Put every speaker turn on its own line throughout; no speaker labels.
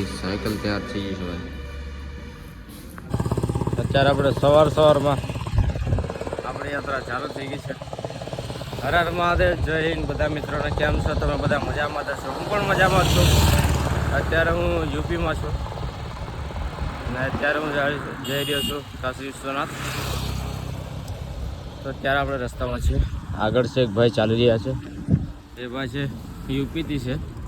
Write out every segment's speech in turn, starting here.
આપણી સાયકલ તૈયાર થઈ ગઈ છે અત્યારે આપણે સવાર સવારમાં આપણી યાત્રા ચાલુ થઈ ગઈ છે. હર હર મહાદેવ, જય હિન્દ. બધા મિત્રોને કેમ છો? તમે બધા મજામાં થશો હું પણ મજામાં છું. અત્યારે હું યુપીમાં છું. અને અત્યારે હું જઈ રહ્યો છું કાશી વિશ્વનાથ. તો અત્યારે આપણે રસ્તામાં છીએ. આગળ છે એક ભાઈ ચાલી રહ્યા છે. એ ભાઈ છે યુપીથી છે.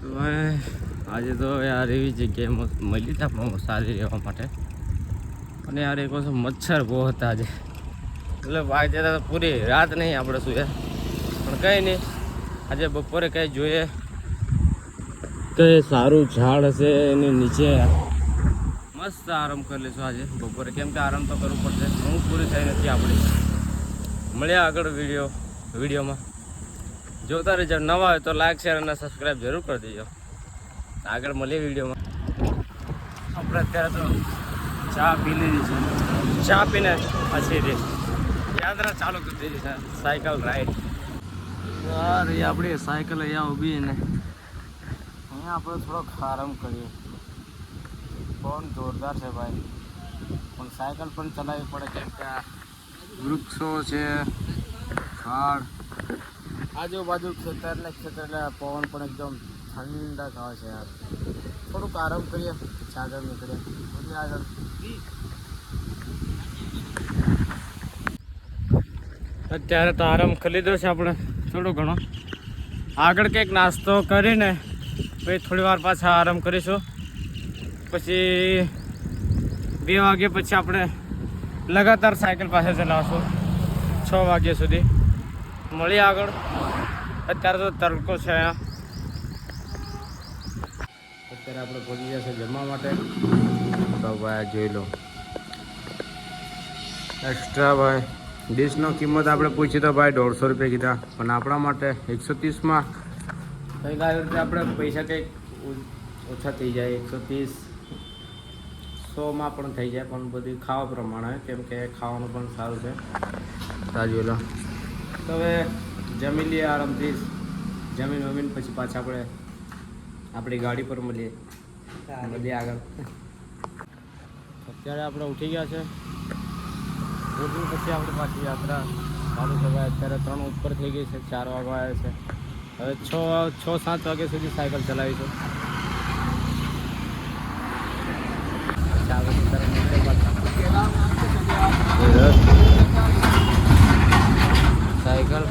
આજે તો યાર એવી જગ્યાએ મળી હતા પણ સારી રહેવા માટે. અને યાર એક વસ્તુ મચ્છર બહુ હતા આજે. એટલે ભાઈ જતા પૂરી રાત નહીં આપણે સુએ પણ કંઈ નહીં. આજે બપોરે કંઈ જોઈએ. કંઈ સારું ઝાડ હશે એની નીચે. મસ્ત આરામ કરી લઈશું આજે બપોરે. કેમ કે આરામ તો કરવું પડશે. હું પૂરી થઈ નથી આપણી. મળ્યા આગળ વીડિયો વિડીયોમાં. જોતા રહેજો. નવા હોય તો લાઈક શેર અને સબસ્ક્રાઈબ જરૂર કરી દેજો. આગળ મળીએ વિડીયોમાં. આપણે અત્યારે તો ચા પી લીધી છે. ચા પીને પછી યાત્રા ચાલુ કરી દીધી છે સાયકલ રાઈડ યાર એ આપણી સાયકલ અહીંયા ઊભી ને. અહીંયા આપણે થોડોક આરામ કરીએ. પવન જોરદાર છે ભાઈ? પણ સાયકલ પણ ચલાવવી પડે કેમ કે વૃક્ષો છે ઝાડ આજુબાજુ ખેતર ને ખેતર એટલે પવન પણ એકદમ ઠંડક આવે છે યાર. થોડુંક આરામ કરીએ, પછી આગળ નીકળીએ. આગળ. અત્યારે તો આરામ લીધો છે આપણે, થોડો ઘણો. આગળ કંઈક નાસ્તો કરીને પછી થોડી વાર પાછા આરામ કરીશું. પછી બે વાગ્યા પછી આપણે લગાતાર સાયકલ પાસે ચલાવશું છ વાગ્યા સુધી. મળીએ આગળ. અત્યારે તો તડકો છે. અત્યારે આપણે પહોંચી જશે જમવા માટે. તો ભાઈ જોઈ લો. એક્સ્ટ્રા ભાઈ. ડીશનો કિંમત આપણે પૂછી તો ભાઈ દોઢસો રૂપિયા કીધા. પણ આપણા માટે એકસો ત્રીસમાં કંઈક રીતે આપણે પૈસા કંઈક ઓછા થઈ જાય. એકસો ત્રીસ સોમાં પણ થઈ જાય. પણ બધી ખાવા પ્રમાણે, કેમ કે ખાવાનું પણ સારું છે. તાજુ લો. તો હવે જમી લઈએ આરામથી. જમીન વમીન પછી પાછા આપણે આપણી ગાડી પર મળીએ. મળીએ આગળ. અત્યારે આપણે ઉઠી ગયા છે. ઉઠી પછી આપણે પાછી યાત્રા. ચાલુ થવાય અત્યારે ત્રણ ઉપર થઈ ગઈ છે ચાર વાગવા આવ્યા છે. હવે છ છ સાત વાગ્યા સુધી સાયકલ ચલાવીશું પછી આગળ અત્યારે નીકળીએ પાછા. સાયકલ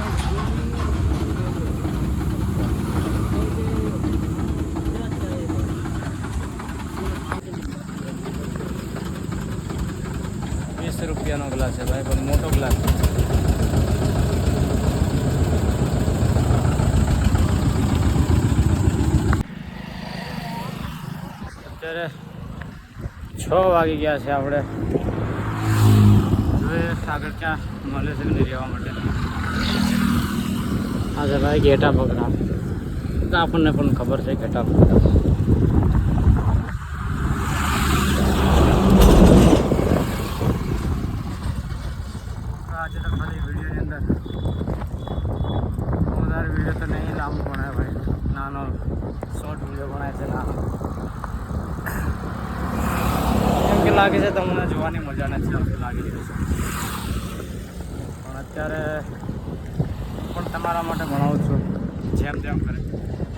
વીસ રૂપિયાનો ગ્લાસ છે ભાઈ, પણ મોટો ગ્લાસ અત્યારે છ વાગી ગયા છે આપણે. હવે આગળ ક્યાં મળે છે નહીં રહેવા માટે? હા છે ભાઈ ઘેટા પકડા. આપણને પણ ખબર છે ઘેટા આજે તો ખાલી વિડીયોની અંદર. વધારે વીડિયો તો નહીં લાંબો બનાવે ભાઈ. નાનો શોર્ટ વીડિયો બનાવે છે, નાનો. એમ કે લાગે છે તમને જોવાની મજા નથી આવતી, લાગી રહ્યું છે. પણ અત્યારે પણ તમારા માટે ભણાવું છું. જેમ જેમ કરે.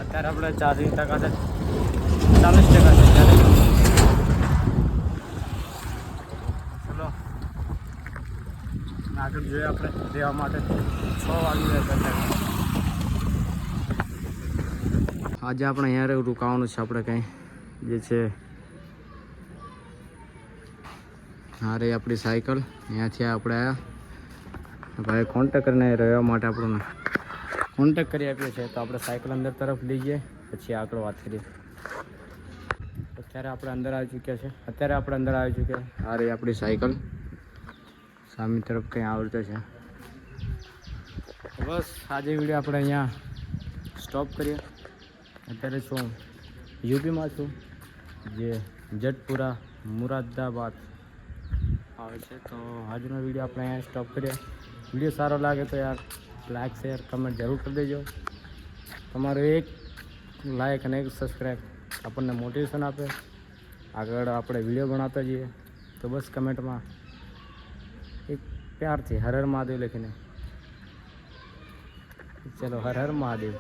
અત્યારે આપણે ચાર્જિંગ ટકા છે, ચાલીસ ટકા છે ત્યારે ચલો આગળ જોઈએ આપણે રહેવા માટે. છ વાગી રહ્યા આજે આપણે અહીંયા રોકાવાનું છે આપણે કંઈ. જે છે હા રે આપણી સાયકલ. અહીંયાથી આપણે આવ્યા ભાઈ કોન્ટેક કરીને રહેવા માટે આપણને કોન્ટેક કરી આપ્યો છે. તો આપણે સાયકલ અંદર તરફ લઈ જઈએ, પછી આગળ વાત કરીએ. અત્યારે આપણે અંદર આવી ચૂક્યા છે. અત્યારે આપણે અંદર આવી ચૂક્યા આ રહી આપણી સાયકલ. સામે તરફ કંઈ આવડતો છે. બસ, આજે વીડિયો આપણે અહીંયા સ્ટોપ કરીએ. અત્યારે છું યુપીમાં છું, જે જટપુરા મુરાદાબાદ આવે છે. તો આજનો વીડિયો આપણે અહીંયા સ્ટોપ કરીએ. વીડિયો સારો લાગે તો યાર લાઈક શેર કમેન્ટ જરૂર કરી દેજો. તમારું એક લાઈક અને એક સબસ્ક્રાઈબ
આપણને મોટિવેશન આપે. આગળ આપણે વીડિયો બનાવતા જઈએ. તો બસ કમેન્ટમાં એક પ્યારથી હર હર મહાદેવ લખીને. ચલો હર હર મહાદેવ.